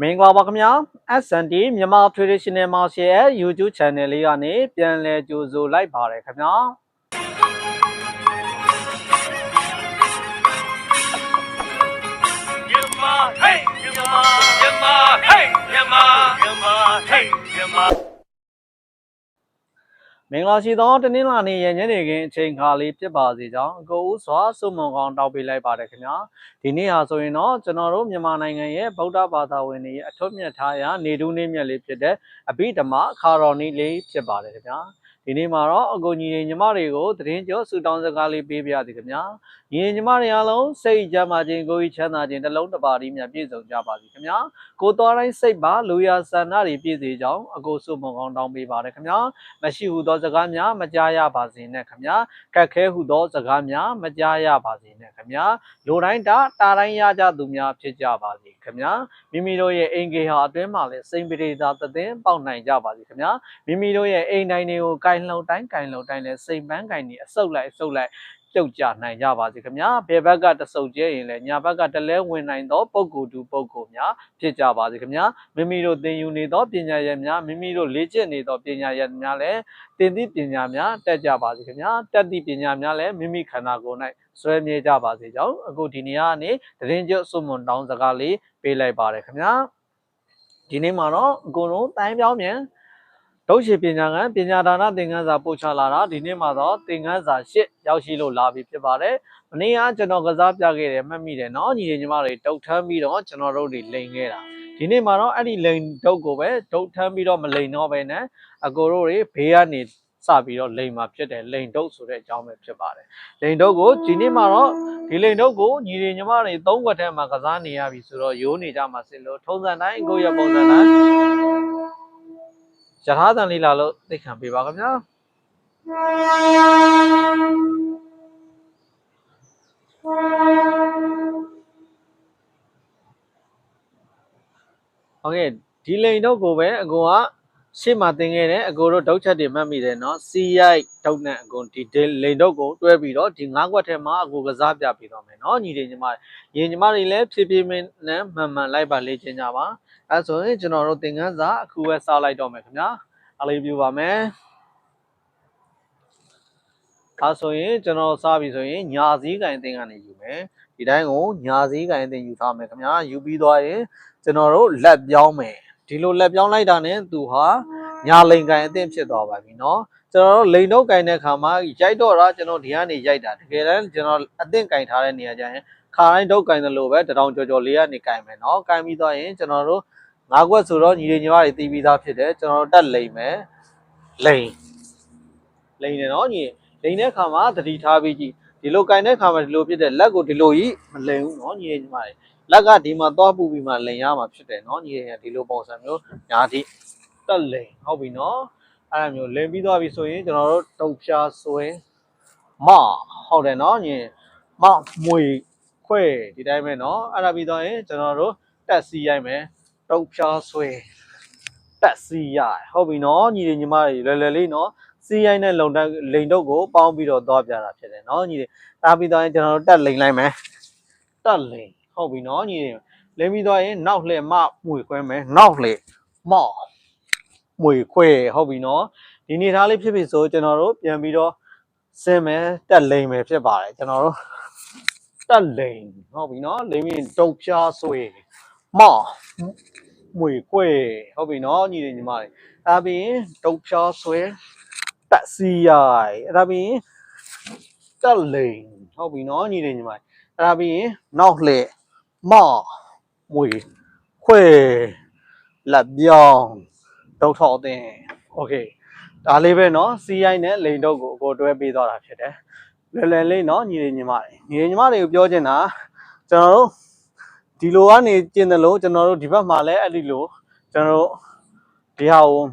မင်္ဂလာပါခင်ဗျာ S&D မြန်မာ Traditional Martial ရဲ့ YouTube Channel လေးကနေပြန်လည်ကြိုဆိုလိုက်ပါတယ်ခင်ဗျာ Yamma, hey, Yamma, Yamma, hey, Yamma, Yamma, hey, Yamma. မ င်္ဂလာရှိသောတနင်္လာနေ့ရဲ့ညနေခင်းအချိန်ခါလေးဖြစ်ပါစေကြောင်းအကိုဦးစွာစုမုံကောင်းတောက်ပေးလိုက်ပါတယ်ခင်ဗျာဒီနေ့ဟာဆိုရင်တော့ကျွန်တော်တို့မြန်မာနိုင်ငံရဲ့ဗုဒ္ဓဘာသာဝင်တွေရဲ့အထွတ်မြတ်ထားရာနေတူးနေ့မြတ်လေးဖြစ်တဲ့အဘိဓမ္မာအခါတော်နေ့လေးဖြစ်ပါတယ်ခင်ဗျာ ဒီနေ့မှာတော့အကိုညီညီမတွေကိုသတင်းကျော်ဆူတောင်းစကားလေးပေးပြရစီခင်ဗျာညီညီမတွေအားလုံးစိတ်ကြမ်းပါခြင်းကိုယ်ကြီးချမ်းသာခြင်းတစ်လုံးတစ်ပါးဒီမြတ်ပြည့်စုံကြပါစေခင်ဗျာကိုတော်တိုင်းစိတ်ပါလူရဆန္ဒတွေပြည့်စေကြောင်းအကိုစုမုံကောင်းတောင်းပေးပါတယ်ခင်ဗျာမရှိဟုသောစကားများမကြားရပါစေနဲ့ခင်ဗျာခက်ခဲဟုသောစကားများမကြားရပါစေနဲ့ခင်ဗျာလူတိုင်းတာတာတိုင်းရကြသူများဖြစ်ကြပါစေ ခင်ဗျာမိမိတို့ရဲ့အိမ်ကေဟာအတွင်းမှာလည်းစိန်ပရိသာသတဲ့ပေါက်နိုင်ကြပါစေခင်ဗျာမိမိတို့ရဲ့အိမ်တိုင်းတွေကိုကင်လှုပ်တိုင်းကင်လှုပ်တိုင်းလည်းစိန်ပန်းကင်တွေအဆုပ်လိုက်အဆုပ်လိုက် ပြုတ်ကြနိုင်ကြပါစေခင်ဗျာဘယ်ဘက်ကတဆုပ်ကျဲရင်လည်းညာဘက်ကတလဲဝင်နိုင်သောပုံကိုယ်တူပုံကိုယ်များဖြစ်ကြပါစေခင်ဗျာမိမိတို့သင်ယူနေသောပညာရည်များမိမိတို့လေ့ကျင့်နေသောပညာရည်များလည်းတင်သည့်ပညာများတက်ကြပါစေခင်ဗျာတက်သည့်ပညာများလည်းမိမိခန္ဓာကိုယ်၌ဆွဲမြဲကြပါစေကြောင်းအခုဒီနေ့ကနေတရင်ကျွတ်စုမွန်တောင်းစကားလေးပေးလိုက်ပါတယ်ခင်ဗျာဒီနေ့မှာတော့အကုန်လုံးတိုင်းပြောင်းမြန် ဒုတ်ရှိပညာကံပညာဒါနသင်ခန်းစာပို့ချလာတာဒီနေ့မှာတော့သင်ခန်းစာ၈ရောက်ရှိလို့လာပြီဖြစ်ပါတယ်။မနေ့ကကျွန်တော်ကစားပြခဲ့တယ်မှတ်မိတယ်နော်ညီညီမတွေဒုတ်ထမ်းပြီးတော့ကျွန်တော်တို့တွေလိန်ခဲ့တာဒီနေ့မှာတော့အဲ့ဒီလိန်ဒုတ်ကိုပဲဒုတ်ထမ်းပြီးတော့မလိန်တော့ပဲနဲ့အကိုတို့တွေဘေးကနေစပြီးတော့လိန်မှာဖြစ်တယ်လိန်ဒုတ်ဆိုတဲ့အကြောင်းပဲဖြစ်ပါတယ်။လိန်ဒုတ်ကိုဒီနေ့မှာတော့ဒီလိန်ဒုတ်ကိုညီညီမတွေ၃ခွက်ထဲမှာကစားနေရပြီဆိုတော့ရိုးနေကြမှာစစ်လို့ထုံးစံတိုင်းကိုရပုံစံတိုင်း ရထားတန်လေးလာလို့သိခံပေးပါခင်ဗျာဟုတ်ကဲ့ဒီလိန်တုတ်ကိုပဲအကိုက ရှေ့မှာသင်ခဲ့တယ်အကိုတို့ဒုတ်ချက်တွေမှတ်မိတယ်နော်စီရိုက်ဒုတ်နဲ့အကုန်ဒီလိန်တုတ်ကိုတွဲပြီးတော့ဒီငါးခွက်ထဲမှာအကိုကစားပြပေးတော့မယ်နော်ညီတွေညီမတွေညီညီမတွေလည်းဖြည်းဖြည်းနဲ့မှန်မှန်လိုက်ပါလေ့ကျင့်ကြပါအဲဆိုရင်ကျွန်တော်တို့သင်ခန်းစာအခုပဲစလိုက်တော့မယ်ခင်ဗျာအားလေးပြုပါမယ်ဒါဆိုရင်ကျွန်တော်စပြီဆိုရင်ညာစည်းကင်သင်ကနေယူမယ်ဒီတိုင်းကိုညာစည်းကင်သင်ယူထားမယ်ခင်ဗျာယူပြီးသွားရင်ကျွန်တော်တို့လက်ပြောင်းမယ် ဒီလိုလက်ပြောင်းလိုက်တာနဲ့သူဟာညာလိန်ကင်အသင့်ဖြစ်သွားပါပြီเนาะကျွန်တော်တို့လိန်တော့ကင်တဲ့ခါမှာရိုက်တော့တာကျွန်တော်ဒီကနေရိုက်တာတကယ်တမ်းကျွန်တော်အသင့်ကင်ထားတဲ့နေရာကျရင်ခါတိုင်းတော့ကင်တယ်လို့ပဲတထောင်ကြော်ကြော်လေးကနေကင်မယ်เนาะကင်ပြီးသွားရင်ကျွန်တော်တို့ငါးခွက်ဆိုတော့ညီလေးညီမတွေတီးပြီးသားဖြစ်တယ်ကျွန်တော်တို့တက်လိန်မယ်လိန်လိန်နေเนาะညီလိန်တဲ့ခါမှာတတိထားပြီးကြည့်ဒီလိုကင်တဲ့ခါမှာဒီလိုဖြစ်တဲ့လက်ကိုဒီလိုကြီးမလိန်ဘူးเนาะညီလေးညီမတွေ လက်ကဒီမှာသွားပူပြီးမှလိန်ရမှာဖြစ်တယ်เนาะညီလေးညီဒီလိုပုံစံမျိုးညာတိတက်လိန်ဟုတ်ပြီเนาะအဲ့လိုမျိုးလိန်ပြီးသွားပြီဆိုရင်ကျွန်တော်တို့တုတ်ဖြားဆွဲမဟုတ်တယ်เนาะညီမမွေခွဲဒီတိုင်းပဲเนาะအဲ့ဒါပြီးသွားရင်ကျွန်တော်တို့တက်စီရိုက်မယ်တုတ်ဖြားဆွဲတက်စီရိုက်ဟုတ်ပြီเนาะညီလေးညီမတွေလွယ်လွယ်လေးเนาะစီရိုက်နဲ့လုံတက်လိန်တုတ်ကိုပေါင်းပြီးတော့သွားပြတာဖြစ်တယ်เนาะညီလေးဒါပြီးသွားရင်ကျွန်တော်တို့တက်လိန်လိုက်မယ်တက်လိန် ဟုတ်ပြီနော်ညီလဲပြီးသွားရင်နောက်လှည့်မမွေခွဲမယ်နောက်လှည့်မော့မွေခွဲဟုတ်ပြီနော်ဒီနေသားလေးဖြစ်ပြီဆိုကျွန်တော်တို့ပြန်ပြီးတော့ဆင်းမယ်တက်လိမ်မယ်ဖြစ်ပါတယ်ကျွန်တော်တို့တက်လိမ်ဟုတ်ပြီနော်လိမ်ပြီးတုံဖြားဆွေမော့မွေခွဲဟုတ်ပြီနော်ညီညီမလေးဒါပြီးရင်တုံဖြားဆွေတက်စီရိုင်ဒါပြီးရင်တက်လိမ်ဟုတ်ပြီနော်ညီညီမလေးဒါပြီးရင်နောက်လှည့် မော့မွေခွဲလက်ပြောင်းတုတ်ထောက်တဲ့โอเคဒါလေးပဲเนาะစီရိုက်နဲ့လိန်တုတ်ကိုအကိုတွဲပေးသွားတာဖြစ်တယ်လွယ်လွယ်လေးเนาะညီလေးညီမလေးညီလေးညီမတွေကိုပြောချင်တာကျွန်တော်တို့ဒီလိုကနေကျင်တယ်လို့ကျွန်တော်တို့ဒီဘက်မှာလည်းအဲ့ဒီလိုကျွန်တော်တို့ဒီဟာကို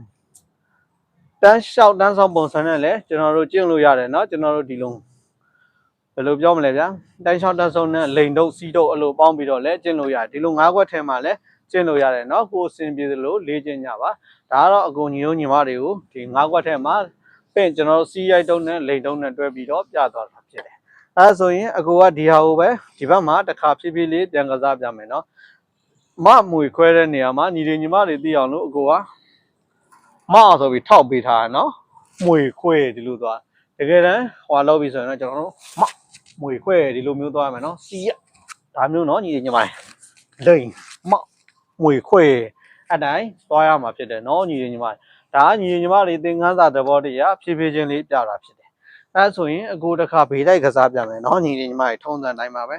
တန်းလျှောက်တန်းဆောင်ပုံစံနဲ့လည်းကျွန်တော်တို့ကျင့်လို့ရတယ်เนาะကျွန်တော်တို့ဒီလို ဘယ်လိုပြောမလဲဗျာတန်းလျှောက်တန်းဆောင်နဲ့လိန်တုတ်စီတုတ်အလိုပေါင်းပြီးတော့လည်းကျင့်လို့ရတယ်ဒီလိုငါးခွက်ထဲမှာလည်းကျင့်လို့ရတယ်เนาะကိုယ်အစဉ်ပြေသလိုလေ့ကျင့်ကြပါဒါကတော့အကုန်ညီတို့ညီမတွေကိုဒီငါးခွက်ထဲမှာပင့်ကျွန်တော်တို့စီရိုက်တုံးနဲ့လိန်တုံးနဲ့တွဲပြီးတော့ပြသွားတာဖြစ်တယ်အဲဒါဆိုရင်အကိုကဒီဟာကိုပဲဒီဘက်မှာတစ်ခါဖြည်းဖြည်းလေးပြန်ကစားပြမယ်เนาะ မမွေခွဲတဲ့နေရာမှာညီတွေညီမတွေသိအောင်လို့အကိုကမအောင်ဆိုပြီးထောက်ပေးထားရနော်မွေခွဲဒီလိုသွားတကယ်တမ်းဟွာလောက်ပြီဆိုရင်တော့ကျွန်တော်တို့မ မွေခွဲဒီလိုမျိုးသွားရမယ်နော်စီရဒါမျိုးနော်ညီတွေညီမတွေလိန်မမွေခွဲအတိုင်းသွားရမှာဖြစ်တယ်နော်ညီတွေညီမတွေဒါကညီတွေညီမတွေသင်ခန်းစာသဘောတရားဖြည်းဖြည်းချင်းလေးပြတာဖြစ်တယ်အဲဆိုရင်အကိုတစ်ခါဘေးတိုက်ကစားပြမယ်နော်ညီတွေညီမတွေထုံးစံတိုင်းပါပဲ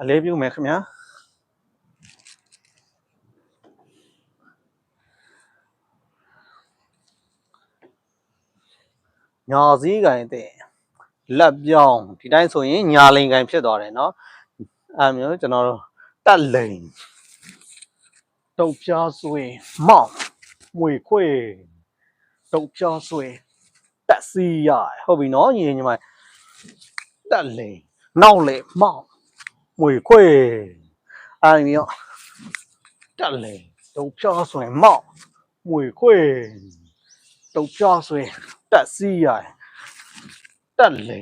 အလေးပြုမယ်ခင်ဗျာညာစည်းကင်တဲ့ လက်ပြောင်းဒီတိုင်းဆိုရင်ညာလိန်ကင်ဖြစ်သွားတယ်เนาะအဲမျိုးကျွန်တော်တို့တက်လိန်တုတ်ပြားဆွေမောင်မွေခွေတုတ်ပြားဆွေတက်စီရဟုတ်ပြီเนาะညီညီမတက်လိန်နောက်လေမောင်မွေခွေအဲမျိုးတက်လိန်တုတ်ပြားဆွေမောင်မွေခွေတုတ်ပြားဆွေ တက်စီးရ တယ်တက်လေ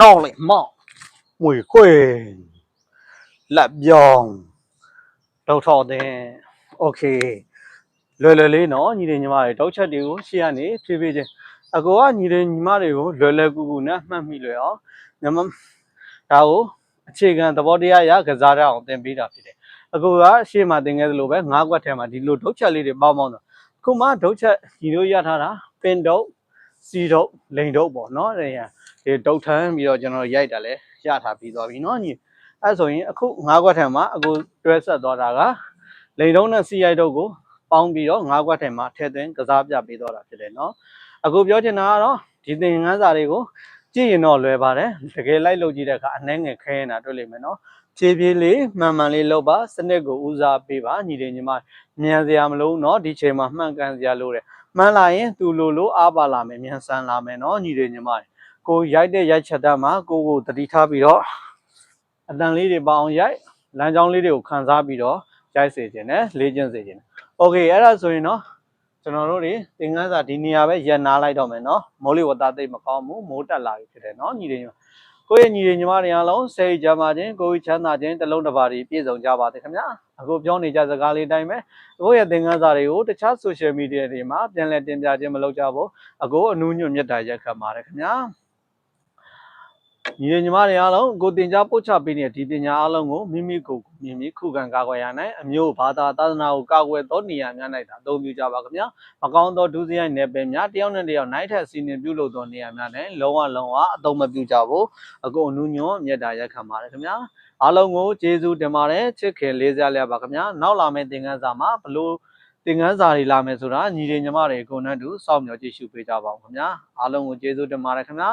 နောက်လေမောက်မွေခွေလက်ပြောင်းတော့ထော်တဲ့โอเคလွယ်လွယ်လေးနော်ညီတွေညီမတွေတောက်ချက်တွေကိုရှေ့ကနေဖြည်းဖြည်းချင်းအကောကညီတွေညီမတွေကိုလွယ်လွယ်ကူကူနဲ့မှတ်မိလွယ်အောင်ညီမဒါကိုအခြေခံသဘောတရားအရကစားရအောင်သင်ပေးတာဖြစ်တယ်အကောကရှေ့မှာသင်ခဲ့သလိုပဲငါးကွက်ထဲမှာဒီလိုဒုတ်ချက်လေးတွေပေါင်းပေါင်းတော့ခုမှဒုတ်ချက်ညီတို့ရထားတာပင်ဒုတ် စီတော့လိန်တော့ပေါ့နော်တဲ့ရဒီဒုတ်ထမ်းပြီးတော့ကျွန်တော်ရိုက်တာလဲရထားပြီးသွားပြီနော်ညီအဲ့ဆိုရင်အခုငါးခွက်ထံမှာအခုတွဲဆက်သွားတာကလိန်တော့နဲ့စီရိုက်တော့ကိုပေါင်းပြီးတော့ငါးခွက်ထံမှာထည့်သွင်းကစားပြပေးသွားတာဖြစ်တယ်နော်အခုပြောချင်တာကတော့ဒီသင်ခန်းစာတွေကိုကြည့်ရင်တော့လွယ်ပါတယ်တကယ်လိုက်လုပ်ကြည့်တဲ့အခါအနှဲငယ်ခဲနေတာတွေ့လိမ့်မယ်နော်ဖြည်းဖြည်းလေးမှန်မှန်လေးလုပ်ပါစနစ်ကိုဦးစားပေးပါညီတွေညီမမြန်စရာမလိုဘူးเนาะဒီချိန်မှာမှန်ကန်စရာလိုတယ် မှန်းလာရင်သူလိုလိုအားပါလာမယ်မြန်ဆန်လာမယ်เนาะညီတွေညီမတွေကိုရိုက်တဲ့ရိုက်ချက်တမ်းမှာကိုကိုတတိထားပြီးတော့အတန်လေးတွေပအောင်ရိုက်လမ်းကြောင်းလေးတွေကိုခန်းစားပြီးတော့ရိုက်စေခြင်းနဲ့လေ့ကျင့်စေခြင်းโอเคအဲ့ဒါဆိုရင်เนาะကျွန်တော်တို့တွေသင်ခန်းစာဒီနေရာပဲရက်နာလိုက်တော့မယ်เนาะမိုးလေဝသသိပ်မကောင်းဘူးမိုးတက်လာပြီဖြစ်တယ်เนาะညီတွေညီမ ကိုယ့်ရဲ့ညီတွေညီမတွေအားလုံးစိတ်ကြမ်းပါခြင်းကိုယ်ချမ်းသာခြင်းတစ်လုံးတစ်ပါးတွေပြည့်စုံကြပါစေခင်ဗျာအခုပြောနေကြစကားလေးတိုင်းပဲကိုယ့်ရဲ့သင်ခန်းစာတွေကိုတခြား social media တွေမှာပြန်လည်တင်ပြခြင်းမလုပ်ကြဘူးအကိုအနူးညွတ်မြတ်တာရက်ခတ်ပါတယ်ခင်ဗျာ ညီညီမတွေအားလုံးကိုတင် जा ပို့ချပေးနေတဲ့ဒီပညာအားလုံးကိုမိမိကိုယ်ကိုမြင်ပြီးခုခံကာကွယ်ရနိုင်အမျိုးဘာသာသာသနာကိုကာကွယ်သောနေရာများ၌သာအသုံးပြုကြပါခင်ဗျာမကောင်းသောဒုစရိုက်နယ်ပယ်များတယောက်နဲ့တယောက်နိုင်ထက်စီနေပြုလုပ်သောနေရာများနဲ့လုံးဝလုံးဝအသုံးမပြုကြဘူးအကိုအနူးညွတ်မြတ်တာရက်ခံပါတယ်ခင်ဗျာအားလုံးကိုကျေးဇူးတင်ပါတယ်ချစ်ခင်လေးစားလျက်ပါခင်ဗျာနောက်လာမယ့်သင်ခန်းစာမှာဘလို့သင်ခန်းစာတွေလာမယ်ဆိုတာညီတွေညီမတွေအကုန်လုံးတူစောင့်မျှော်ကြည့်ရှုပေးကြပါဦးခင်ဗျာအားလုံးကိုကျေးဇူးတင်ပါတယ်ခင်ဗျာ